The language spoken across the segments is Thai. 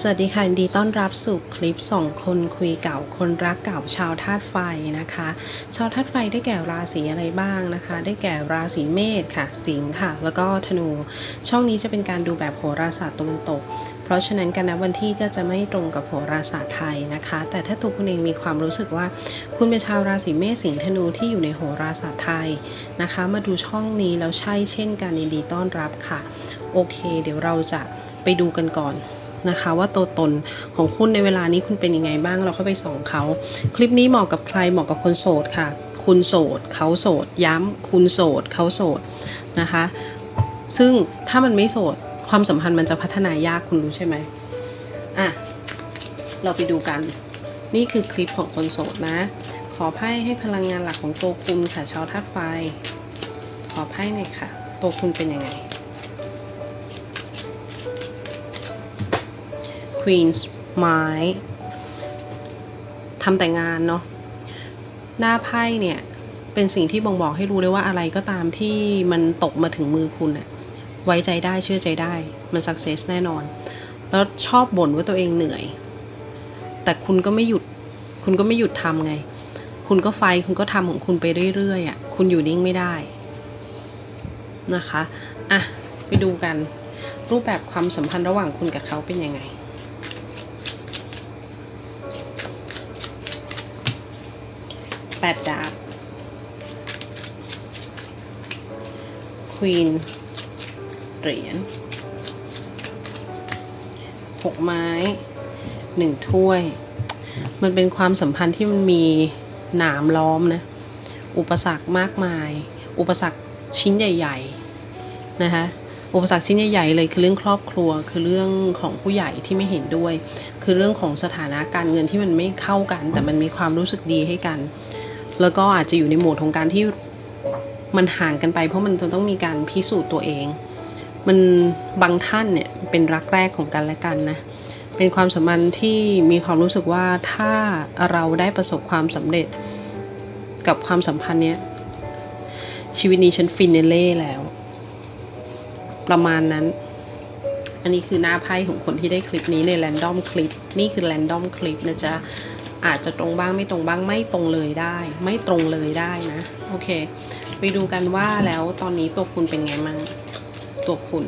สวัสดีค่ะยินดีต้อนรับสู่คลิป 2 คนคุยเก่าคนรักเก่าชาวธาตุไฟนะคะ ชาวธาตุไฟได้แก่ราศีอะไรบ้างนะคะ ได้แก่ราศีเมษค่ะ สิงห์ค่ะ แล้วก็ธนู ช่องนี้จะเป็นการดูแบบโหราศาสตร์ตะวันตก เพราะฉะนั้นกันนะวันที่ก็จะไม่ตรงกับโหราศาสตร์ไทยนะคะ แต่ถ้าตัวคุณเองมีความรู้สึกว่า คุณเป็นชาวราศีเมษสิงห์ธนูที่อยู่ในโหราศาสตร์ไทยนะคะ มาดูช่องนี้แล้วใช่เช่นกันยินดีต้อนรับค่ะโอเค เดี๋ยวเราจะไปดูกันก่อน นะคะ ว่าตัวตนของคุณในเวลานี้คุณเป็นยังไงบ้างเราค่อยไปส่องเขา คลิปนี้เหมาะกับใครเหมาะกับคนโสดค่ะ คุณโสด เขาโสด ย้ำคุณโสด เขาโสดนะคะ ซึ่งถ้ามันไม่โสดความสัมพันธ์มันจะพัฒนายากคุณรู้ใช่ไหมอะเราไปดูกัน นี่คือคลิปของคนโสดนะ ขอไพ่ให้พลังงานหลักของตัวคุณค่ะชาวธาตุไฟขอไพ่หน่อยค่ะ ตัวคุณเป็นยังไง Queen's ไม้ทำแต่งานเนาะหน้าไพ่เนี่ย เป็นสิ่งที่บ่งบอกให้รู้เลยว่าอะไรก็ตามที่มันตกมาถึงมือคุณอะไว้ใจได้เชื่อใจได้มันสักเซสแน่นอน แล้วชอบบ่นว่าตัวเองเหนื่อย แต่คุณก็ไม่หยุด คุณก็ไม่หยุดทำไง คุณก็ไฟคุณก็ทำของคุณไปเรื่อยๆอะคุณอยู่นิ่งไม่ได้นะคะอะไปดูกัน รูปแบบความสัมพันธ์ระหว่างคุณกับเขาเป็นยังไง แปดดาบควีนเหรียญหกไม้หนึ่งถ้วย มันเป็นความสัมพันธ์ที่มันมีหนามล้อมนะ อุปสรรคมากมาย อุปสรรคชิ้นใหญ่ ๆ นะคะอุปสรรคชิ้นใหญ่ๆเลยคือเรื่องครอบครัวคือเรื่องของผู้ใหญ่ที่ไม่เห็นด้วย คือเรื่องของสถานะการเงินที่มันไม่เข้ากัน แต่มันมีความรู้สึกดีให้กัน แล้วก็อาจจะอยู่ในโหมดของการที่มันห่างกันไป เพราะมันจะต้องมีการพิสูจน์ตัวเอง มันบางท่านเนี่ยเป็นรักแรกของกันและกันนะ เป็นความสัมพันธ์ที่มีความรู้สึกว่าถ้าเราได้ประสบความสำเร็จกับความสัมพันธ์เนี้ยชีวิตนี้ฉันฟินเนเล่แล้ว ประมาณนั้น อันนี้คือหน้าไพ่ของคนที่ได้คลิปนี้ในแรนดอมคลิป นี่คือแรนดอมคลิปนะจ๊ะ อาจจะตรงบ้างไม่ตรงบ้างไม่ตรงเลยได้ ไม่ตรงเลยได้นะ โอเค ไปดูกันว่าแล้วตอนนี้ตัวคุณเป็นไงมั่งตัวคุณ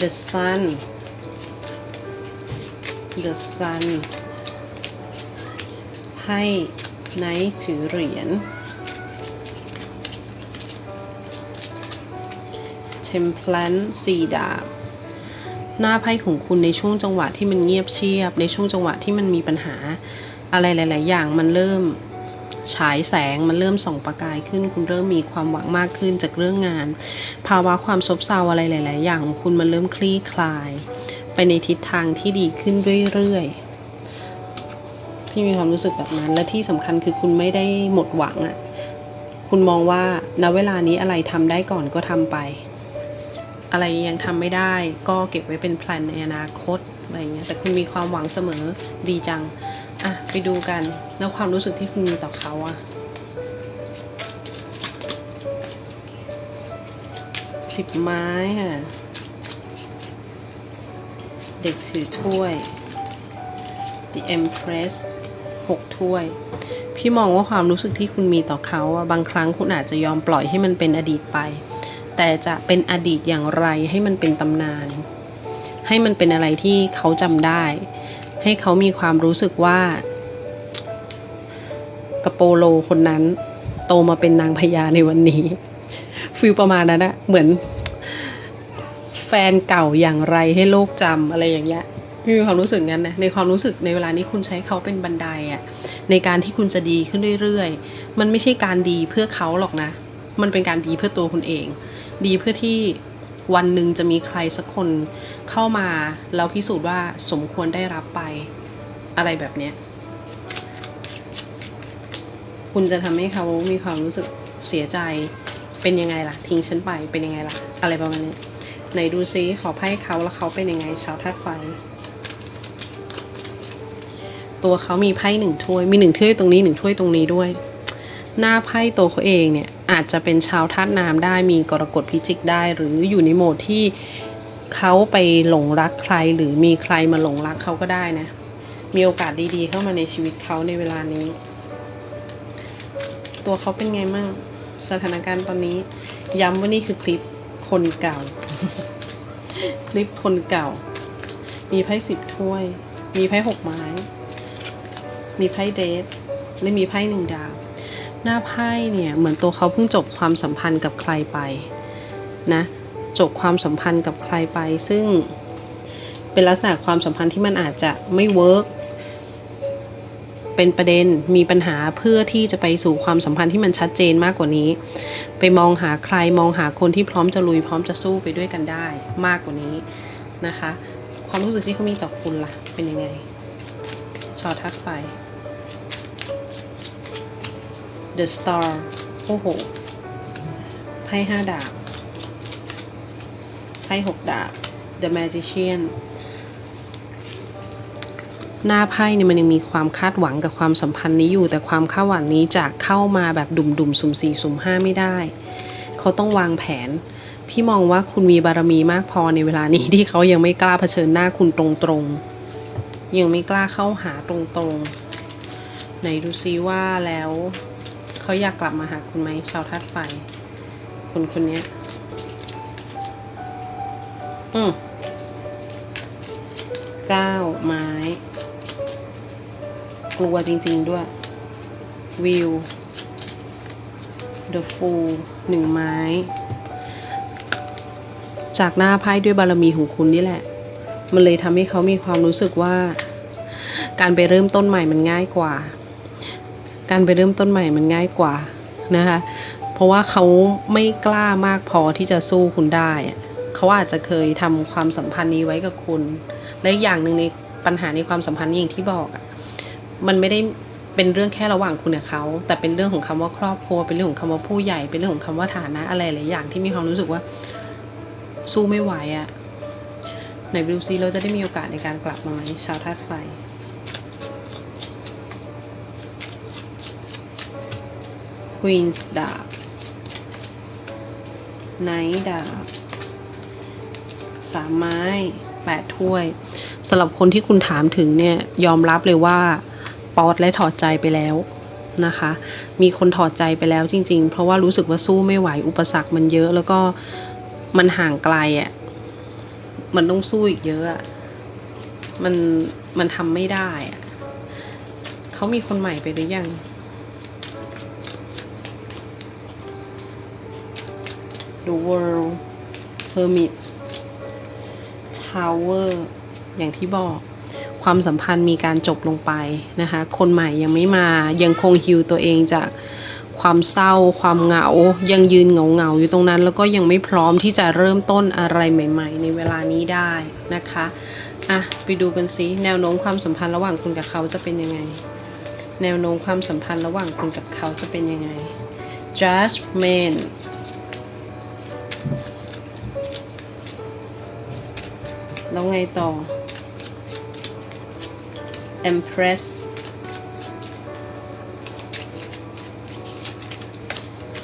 the sun the sun ไพ่ไนท์ถือเหรียญ temperance สีดาบ หน้าไพ่ของคุณในช่วงจังหวะที่มันเงียบเชียบ ในช่วงจังหวะที่มันมีปัญหา อะไรหลาย ๆ อย่างมันเริ่มฉายแสงมันเริ่มส่องประกายขึ้น คุณเริ่มมีความหวังมากขึ้นจากเรื่องงาน ภาวะความซบเซาอะไรหลาย ๆ อย่างของคุณมันเริ่มคลี่คลาย ไปในทิศทางที่ดีขึ้นเรื่อย ๆ พี่มีความรู้สึกแบบนั้น และที่สำคัญคือคุณไม่ได้หมดหวังอะ่ะคุณมองว่าณเวลานี้อะไรทำได้ก่อนก็ทำไป อะไรยังทำไม่ได้ ก็เก็บไว้เป็นแพลนในอนาคตอะไรเงี้ยแต่คุณมีความหวังเสมอดีจัง อะ ไปดูกัน แล้วความรู้สึกที่คุณมีต่อเขาอะสิบไม้ค่ะ เด็กถือถ้วย The Empress หกถ้วย พี่มองว่าความรู้สึกที่คุณมีต่อเขาอะบางครั้งคุณอาจจะยอมปล่อยให้มันเป็นอดีตไป แต่จะเป็นอดีตอย่างไรให้มันเป็นตำนาน ให้มันเป็นอะไรที่เขาจำได้ ให้เขามีความรู้สึกว่ากระโปโลคนนั้น โตมาเป็นนางพญาในวันนี้ฟิลประมาณนั้นอะเหมือน แฟนเก่าอย่างไรให้โลกจำอะไรอย่างเงี้ยมีความรู้สึกงั้นนะในความรู้สึกในเวลานี้คุณใช้เขาเป็นบันไดอะในการที่คุณจะดีขึ้นเรื่อยๆ มันไม่ใช่การดีเพื่อเขาหรอกนะ มันเป็นการดีเพื่อตัวคุณเอง ดีเพื่อที่วันหนึ่งจะมีใครสักคนเข้ามาแล้วพิสูจน์ว่าสมควรได้รับไปอะไรแบบเนี้ยคุณจะทำให้เขามีความรู้สึกเสียใจเป็นยังไงล่ะ ทิ้งฉันไปเป็นยังไงล่ะ อะไรประมาณนี้ไหนดูซิขอไพ่เขาแล้วเขาเป็นยังไงชาวธาตุไฟ ตัวเขามีไพ่หนึ่งถ้วย มีหนึ่งถ้วยตรงนี้หนึ่งถ้วยตรงนี้ด้วย หน้าไพ่ตัวเขาเองเนี่ยอาจจะเป็นชาวธาตุน้ำได้มีกรกฎพิจิกได้ หรืออยู่ในโหมดที่เขาไปหลงรักใครหรือมีใครมาหลงรักเขาก็ได้นะ มีโอกาสดีๆเข้ามาในชีวิตเขาในเวลานี้ ตัวเขาเป็นไงมั่งสถานการณ์ตอนนี้ ย้ำว่านี่คือคลิปคนเก่า คลิปคนเก่า มีไพ่สิบถ้วย มีไพ่หกไม้ มีไพ่เดทและมีไพ่หนึ่งดาว หน้าไพ่เนี่ยเหมือนตัวเขาเพิ่งจบความสัมพันธ์กับใครไปนะจบความสัมพันธ์กับใครไป ซึ่งเป็นลักษณะความสัมพันธ์ที่มันอาจจะไม่เวิร์กเป็นประเด็นมีปัญหาเพื่อที่จะไปสู่ความสัมพันธ์ที่มันชัดเจนมากกว่านี้ ไปมองหาใครมองหาคนที่พร้อมจะลุยพร้อมจะสู้ไปด้วยกันได้มากกว่านี้นะคะ ความรู้สึกที่เขามีต่อคุณล่ะเป็นยังไงชอทักไฟ The Star โอ้โห ไพ่ห้าดาบ ไพ่หกดาบ The Magician หน้าไพ่เนี่ยมันยังมีความคาดหวังกับความสัมพันธ์นี้อยู่ แต่ความคาดหวังนี้จะเข้ามาแบบดุ่มสุ่มสี่สุ่มห้าไม่ได้ เขาต้องวางแผน พี่มองว่าคุณมีบารมีมากพอในเวลานี้ที่เขายังไม่กล้าเผชิญหน้าคุณตรงๆ ยังไม่กล้าเข้าหาตรงๆ ไหนดูซิว่าแล้ว เขาอยากกลับมาหาคุณไหมชาวธาตุไฟ คนคนเนี้ยอืมเก้าไม้ กลัวจริง ๆด้วย วิว The Fool หนึ่งไม้ จากหน้าไพ่ด้วยบารมีของคุณนี่แหละ มันเลยทำให้เขามีความรู้สึกว่า การไปเริ่มต้นใหม่มันง่ายกว่า การไปเริ่มต้นใหม่มันง่ายกว่านะคะ เพราะว่าเขาไม่กล้ามากพอที่จะสู้คุณได้ เขาอาจจะเคยทำความสัมพันธ์นี้ไว้กับคุณ และอย่างหนึ่งในปัญหาในความสัมพันธ์นี้อย่างที่บอกอะมันไม่ได้เป็นเรื่องแค่ระหว่างคุณกับเขา แต่เป็นเรื่องของคำว่าครอบครัว เป็นเรื่องของคำว่าผู้ใหญ่ เป็นเรื่องของคำว่าฐานะอะไรหลายอย่างที่มีความรู้สึกว่าสู้ไม่ไหวอะไหนดูซิเราจะได้มีโอกาสในการกลับมาไหมชาวธาตุไฟ Queen's ดาบ Knight ดาบสามไม้แปดถ้วยสำหรับคนที่คุณถามถึงเนี่ย ยอมรับเลยว่าป๊อตและถอดใจไปแล้วนะคะ มีคนถอดใจไปแล้วจริง ๆ เพราะว่ารู้สึกว่าสู้ไม่ไหวอุปสรรคมันเยอะ แล้วก็มันห่างไกลอะ่ะมันต้องสู้อีกเยอะอะมันมันทำไม่ได้อะ่ะเขามีคนใหม่ไปหรือยัง The World Hermit Tower อย่างที่บอกความสัมพันธ์มีการจบลงไปนะคะ คนใหม่ยังไม่มายังคงฮิวตัวเองจากความเศร้า ความเหงา ยังยืนเหงาเหงาอยู่ตรงนั้น แล้วก็ยังไม่พร้อมที่จะเริ่มต้นอะไรใหม่ ๆ ในเวลานี้ได้นะคะอะไปดูกันซิแนวโน้มความสัมพันธ์ระหว่างคุณกับเขาจะเป็นยังไง แนวโน้มความสัมพันธ์ระหว่างคุณกับเขาจะเป็นยังไง judgment แล้วไงต่อ Empress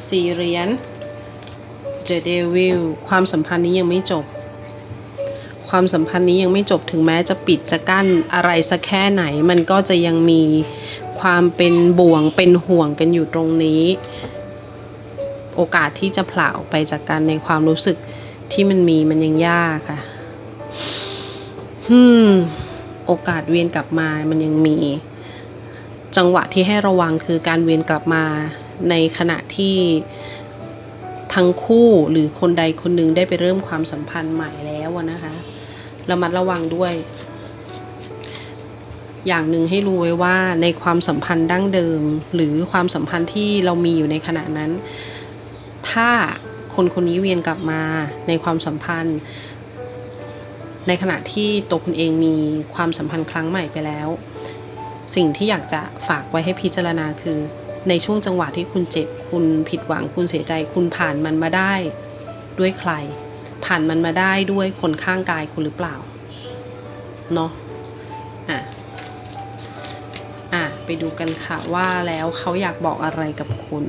สี่เหรียญ The Devil ความสัมพันธ์นี้ยังไม่จบ ความสัมพันธ์นี้ยังไม่จบถึงแม้จะปิดจะกั้นอะไรสักแค่ไหน มันก็จะยังมีความเป็นบ่วงเป็นห่วงกันอยู่ตรงนี้ โอกาสที่จะผละออกไปจากกันในความรู้สึกที่มันมีมันยังยากค่ะฮึมโอกาสเวียนกลับมามันยังมี จังหวะที่ให้ระวังคือการเวียนกลับมาในขณะที่ทั้งคู่หรือคนใดคนหนึ่งได้ไปเริ่มความสัมพันธ์ใหม่แล้วนะคะระมัดระวังด้วย อย่างหนึ่งให้รู้ไว้ว่าในความสัมพันธ์ดั้งเดิม หรือความสัมพันธ์ที่เรามีอยู่ในขณะนั้น ถ้าคนคนนี้เวียนกลับมาในความสัมพันธ์ ในขณะที่ตัวคุณเองมีความสัมพันธ์ครั้งใหม่ไปแล้ว สิ่งที่อยากจะฝากไว้ให้พิจารณาคือ ในช่วงจังหวะที่คุณเจ็บ คุณผิดหวังคุณเสียใจ คุณผ่านมันมาได้ด้วยใคร ผ่านมันมาได้ด้วยคนข้างกายคุณหรือเปล่าเนาะอะอะไปดูกันค่ะว่าแล้วเขาอยากบอกอะไรกับคุณ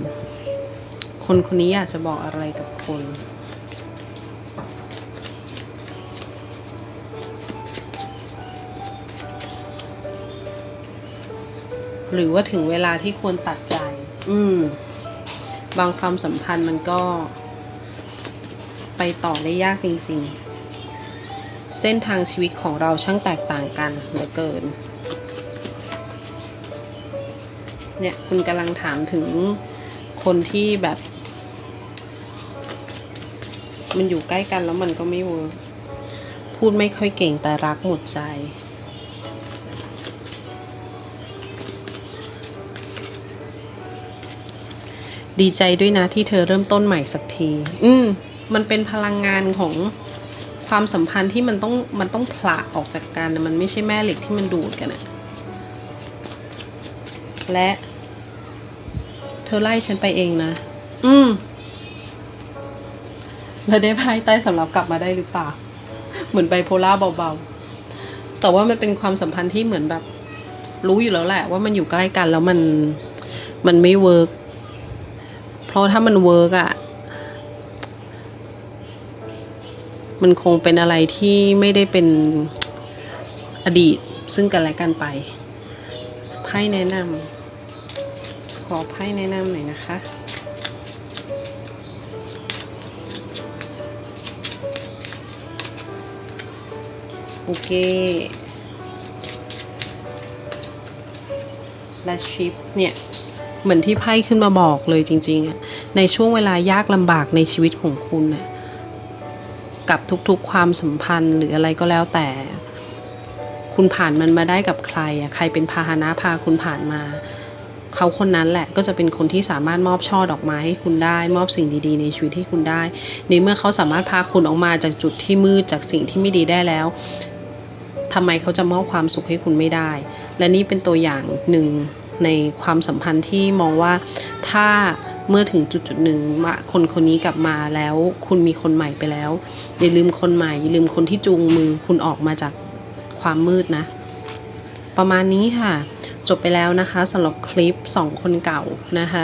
คนคนนี้อยากจะบอกอะไรกับคนหรือว่าถึงเวลาที่ควรตัดใจ อืม บางความสัมพันธ์มันก็ ไปต่อได้ยากจริง ๆ เส้นทางชีวิตของเราช่างแตกต่างกันเหลือเกิน เนี่ยคุณกำลังถามถึงคนที่แบบ มันอยู่ใกล้กันแล้วมันก็ไม่เวิร์กพูดไม่ค่อยเก่งแต่รักหมดใจ ดีใจด้วยนะที่เธอเริ่มต้นใหม่สักที อืม มันเป็นพลังงานของความสัมพันธ์ที่มันต้องมันต้องผละออกจากกันมันไม่ใช่แม่เหล็กที่มันดูดกันอะและ เธอไล่ฉันไปเองนะ อืม แล้วได้ไพ่ใต้สำหรับกลับมาได้หรือเปล่า เหมือนไบโพล่าเบาๆ แต่ว่ามันเป็นความสัมพันธ์ที่เหมือนแบบ รู้อยู่แล้วแหละ ว่ามันอยู่ใกล้กันแล้วมันมันไม่เวิร์กเพราะถ้ามันเวิร์กอะมันคงเป็นอะไรที่ไม่ได้เป็นอดีตซึ่งกันและกันไปไพ่แนะนำขอไพ่แนะนำหน่อยนะคะ โอเคและชิปเนี่ย เหมือนที่ไพ่ขึ้นมาบอกเลยจริงๆอะในช่วงเวลายากลำบากในชีวิตของคุณน่ะกับทุกๆความสัมพันธ์หรืออะไรก็แล้วแต่ คุณผ่านมันมาได้กับใครอะใครเป็นพาหนะพาคุณผ่านมา เขาคนนั้นแหละก็จะเป็นคนที่สามารถมอบช่อดอกไม้ให้คุณได้ มอบสิ่งดีๆ ในชีวิตให้คุณได้ในเมื่อเขาสามารถพาคุณออกมาจากจุดที่มืดจากสิ่งที่ไม่ดีได้แล้ว ทำไมเขาจะมอบความสุขให้คุณไม่ได้ และนี่เป็นตัวอย่างหนึ่งในความสัมพันธ์ที่มองว่าถ้าเมื่อถึงจุดจุดหนึ่งว่าคนคนนี้กลับมาแล้ว คุณมีคนใหม่ไปแล้วอย่าลืมคนใหม่อย่าลืมคนที่จูงมือคุณออกมาจากความมืดนะ ประมาณนี้ค่ะ จบไปแล้วนะคะสำหรับคลิป 2 คนเก่านะคะ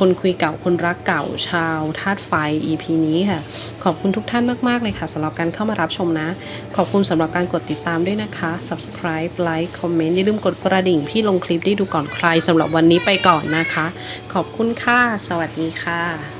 คนคุยเก่าคนรักเก่าชาวธาตุไฟ EP นี้ค่ะ ขอบคุณทุกท่านมาก ๆ เลยค่ะสำหรับการเข้ามารับชมนะ ขอบคุณสำหรับการกดติดตามด้วยนะคะ subscribe like comment อย่าลืมกดกระดิ่งพี่ลงคลิปได้ดูก่อนใครสำหรับวันนี้ไปก่อนนะคะ ขอบคุณค่ะ สวัสดีค่ะ